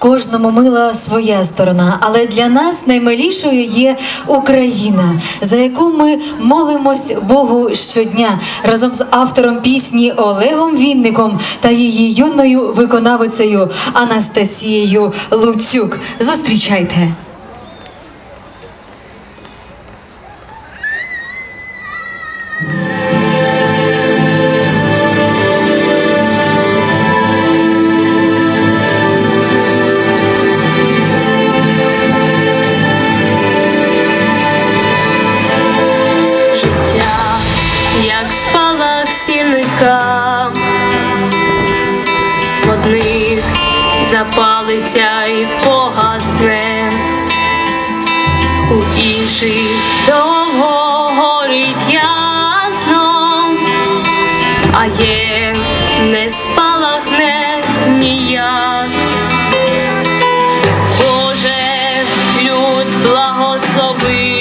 Кожному мила своя сторона, але для нас наймилішою є Україна, за яку ми молимось Богу щодня разом з автором пісні Олегом Вінником та її юною виконавицею Анастасією Луцюк. Зустрічайте! Як спалах сірника, в одних запалиться й погасне, у інших довго горить ясно, а є не спалахне ніяк. Боже, люд благослови